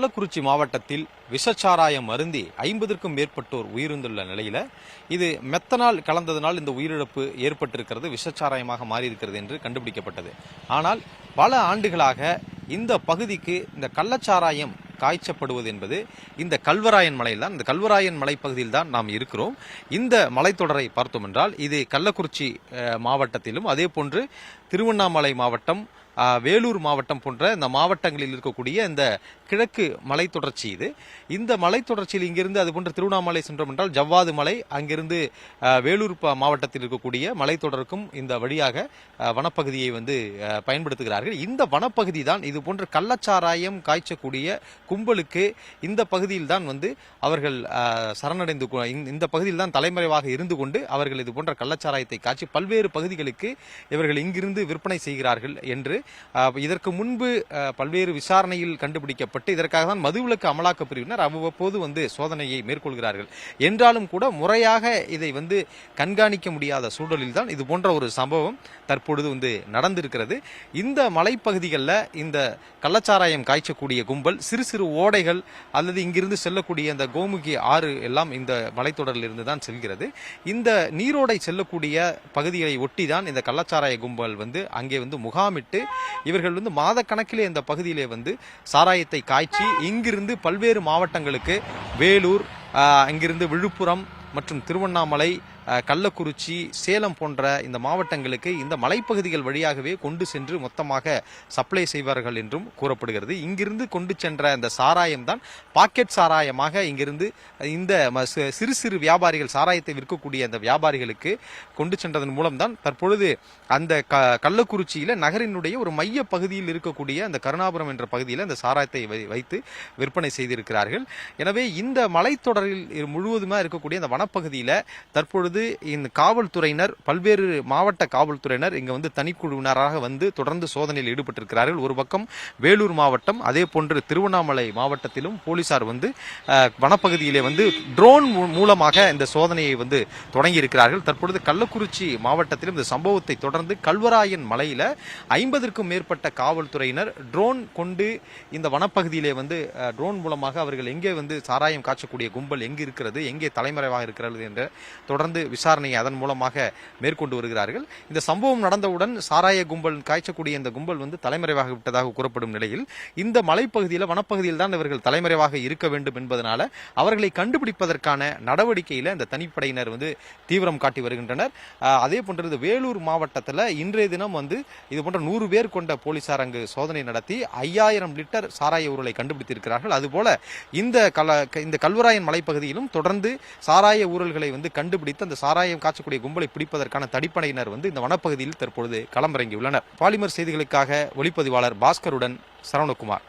கள்ளக்குறிச்சி மாவட்டத்தில் விஷச்சாராயம் அருந்தி ஐம்பதற்கும் மேற்பட்டோர் உயிரிழந்துள்ள நிலையில இது மெத்தனால் கலந்ததனால் இந்த உயிரிழப்பு ஏற்பட்டிருக்கிறது விஷச்சாராயமாக மாறியிருக்கிறது என்று கண்டுபிடிக்கப்பட்டது. ஆனால் பல ஆண்டுகளாக இந்த பகுதிக்கு இந்த கள்ளச்சாராயம் காய்ச்சப்படுவது என்பது இந்த கல்வராயன் மலையில் தான் இந்த கல்வராயன் மலைப்பகுதியில் தான் நாம் இருக்கிறோம். இந்த மலைத்தொடரை பார்த்தோம் என்றால் இது கள்ளக்குறிச்சி மாவட்டத்திலும் அதே போன்று திருவண்ணாமலை மாவட்டம் வேலூர் மாவட்டம் போன்ற இந்த மாவட்டங்களில் இருக்கக்கூடிய இந்த கிழக்கு மலைத்தொடர்ச்சி இது. இந்த மலைத்தொடர்ச்சியில் இங்கிருந்து அது போன்ற திருவண்ணாமலை சென்றோம் என்றால் ஜவ்வாது மலை அங்கிருந்து வேலூர் மாவட்டத்தில் இருக்கக்கூடிய மலைத்தொடருக்கும் இந்த வழியாக வனப்பகுதியை வந்து பயன்படுத்துகிறார்கள். இந்த வனப்பகுதி தான் இது போன்ற கள்ளச்சாராயம் காய்ச்சக்கூடிய கும்பலுக்கு இந்த பகுதியில் தான் வந்து அவர்கள் சரணடைந்து இந்த- பகுதியில் தான் தலைமறைவாக இருந்து கொண்டு அவர்கள் இது போன்ற கள்ளச்சாராயத்தை காய்ச்சி பல்வேறு பகுதிகளுக்கு இவர்கள் இங்கிருந்து விற்பனை செய்கிறார்கள் என்று இதற்கு முன்பு பல்வேறு விசாரணையில் கண்டுபிடிக்கப்பட்டு இதற்காக தான் மதுவிலக்கு அமலாக்க பிரிவினர் அவ்வப்போது வந்து சோதனையை மேற்கொள்கிறார்கள். என்றாலும் கூட முறையாக இதை வந்து கண்காணிக்க முடியாத சூழலில் தான் இது போன்ற ஒரு சம்பவம் தற்பொழுது வந்து நடந்திருக்கிறது. இந்த மலைப்பகுதிகளில் இந்த கள்ளச்சாராயம் காய்ச்சக்கூடிய கும்பல் சிறு சிறு ஓடைகள் அல்லது இங்கிருந்து செல்லக்கூடிய அந்த கோமுகி ஆறு எல்லாம் இந்த மலைத்தொடரில் இருந்து தான் செல்கிறது. இந்த நீரோடை செல்லக்கூடிய பகுதிகளை ஒட்டி தான் இந்த கள்ளச்சாராய கும்பல் வந்து அங்கே வந்து முகாமிட்டு இவர்கள் வந்து மாதக்கணக்கிலே இந்த பகுதியிலே வந்து சாராயத்தை காய்ச்சி இங்கிருந்து பல்வேறு மாவட்டங்களுக்கு வேலூர் அங்கிருந்து விழுப்புரம் மற்றும் திருவண்ணாமலை கள்ளக்குறிச்சி சேலம் போன்ற இந்த மாவட்டங்களுக்கு இந்த மலைப்பகுதிகள் வழியாகவே கொண்டு சென்று மொத்தமாக சப்ளை செய்வார்கள் என்றும் கூறப்படுகிறது. இங்கிருந்து கொண்டு சென்ற இந்த சாராயம் தான் பாக்கெட் சாராயமாக இங்கிருந்து இந்த ம- சிறு சிறு வியாபாரிகள் சாராயத்தை விற்கக்கூடிய அந்த வியாபாரிகளுக்கு கொண்டு சென்றதன் மூலம்தான் தற்பொழுது அந்த க கள்ளக்குறிச்சியில் நகரினுடைய ஒரு மைய பகுதியில் இருக்கக்கூடிய அந்த கருணாபுரம் என்ற பகுதியில் அந்த சாராயத்தை வை- வைத்து விற்பனை செய்திருக்கிறார்கள். எனவே இந்த மலைத்தொடரில் இரு- இருக்கக்கூடிய அந்த வனப்பகுதியில் தற்பொழுது இந்த காவல்துறையினர் பல்வேறு மாவட்ட காவல்துறையினர் இங்கே வந்து தனிக்குழுவினராக வந்து தொடர்ந்து சோதனையில் ஈடுபட்டிருக்கிறார்கள். ஒரு பக்கம் வேலூர் மாவட்டம் அதே போன்று திருவண்ணாமலை மாவட்டத்திலும் போலீசார் வந்து வனப்பகுதியிலே வந்து ட்ரோன் மூலமாக இந்த சோதனையை வந்து தொடங்கி இருக்கிறார்கள் தற்பொழுது கள்ளக்குறிச்சி மாவட்டத்திலும் இந்த சம்பவத்தை தொடர்ந்து கல்வராயன் மலையில் ஐம்பதற்கும் மேற்பட்ட காவல்துறையினர் ட்ரோன் கொண்டு இந்த வனப்பகுதியிலே வந்து ட்ரோன் மூலமாக அவர்கள் எங்கே வந்து சாராயம் காய்ச்சக்கூடிய கும்பல் எங்கு இருக்கிறது எங்கே தலைமறைவாக இருக்கிறது என்ற தொடர்ந்து விசாரணையை அதன் மூலமாக மேற்கொண்டு வருகிறார்கள். இந்த சம்பவம் நடந்தவுடன் சாராய கும்பல் காய்ச்சக்கூடிய இந்த கும்பல் வந்து தலைமறைவாக விட்டதாக கூறப்படும் நிலையில் இந்த மலைப்பகுதியில் வனப்பகுதியில் தான் இவர்கள் தலைமறைவாக இருக்க வேண்டும் என்பதனால அவர்களை கண்டுபிடிப்பதற்கான நடவடிக்கையில் இந்த தனிப்படையினர் வந்து தீவிரம் காட்டி வருகின்றனர். அதே போன்றது வேலூர் மாவட்டத்தில் இன்றைய தினம் வந்து இது போன்ற நூறு பேர் கொண்ட போலீசார் அங்கு சோதனை நடத்தி ஐயாயிரம் லிட்டர் சாராய ஊரலை கண்டுபிடித்திருக்கிறார்கள். அதுபோல இந்த கல இந்த கல்வராயன் மலைப்பகுதியிலும் தொடர்ந்து சாராய ஊழல்களை வந்து கண்டுபிடித்து அந்த சாராயம் காய்ச்சக்கூடிய கும்பலை பிடிப்பதற்கான தடிப்படையினர் வந்து இந்த வனப்பகுதியில் தற்பொழுது களமிறங்கியுள்ளனர். பாலிமர் செய்திகளுக்காக ஒளிப்பதிவாளர் பாஸ்கருடன் சரவணகுமார்.